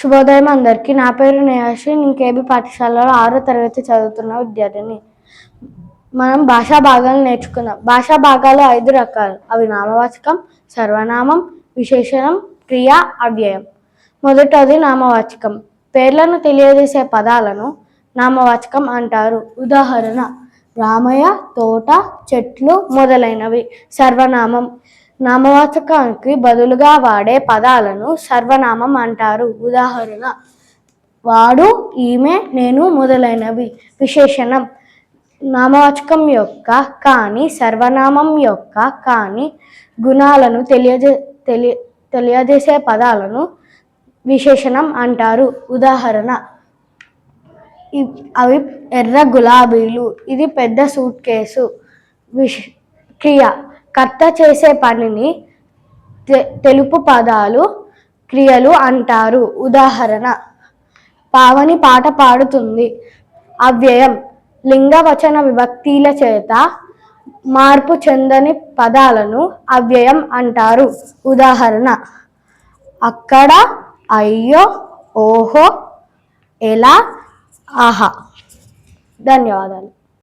శుభోదయం అందరికీ. నా పేరు నేహాశ్రీ నేను కేబీ పాఠశాలలో ఆరో తరగతి చదువుతున్న విద్యార్థిని. మనం భాషా భాగాలు నేర్చుకుందాం. భాషా భాగాలు ఐదు రకాలు. అవి నామవాచకం సర్వనామం విశేషణం క్రియ అవ్యయం. మొదటది నామవాచకం. పేర్లను తెలియజేసే పదాలను నామవాచకం అంటారు. ఉదాహరణ రామయ్య తోట చెట్లు మొదలైనవి. సర్వనామం నామవాచకానికి బదులుగా వాడే పదాలను సర్వనామం అంటారు. ఉదాహరణ వాడు ఈమె నేను మొదలైనవి. విశేషణం నామవాచకం యొక్క కానీ సర్వనామం యొక్క కానీ గుణాలను తెలియజే తెలియ తెలియజేసే పదాలను విశేషణం అంటారు. ఉదాహరణ అవి ఎర్ర గులాబీలు. ఇది పెద్ద సూట్ కేసు. విష్ క్రియ కర్త చేసే పనిని తె- తెలుపు పదాలు క్రియలు అంటారు. ఉదాహరణ పావని పాట పాడుతుంది. అవ్యయం లింగవచన విభక్తిల చేత మార్పు చెందని పదాలను అవ్యయం అంటారు. ఉదాహరణ అక్కడ అయ్యో ఓహో ఎలా ఆహా. ధన్యవాదాలు.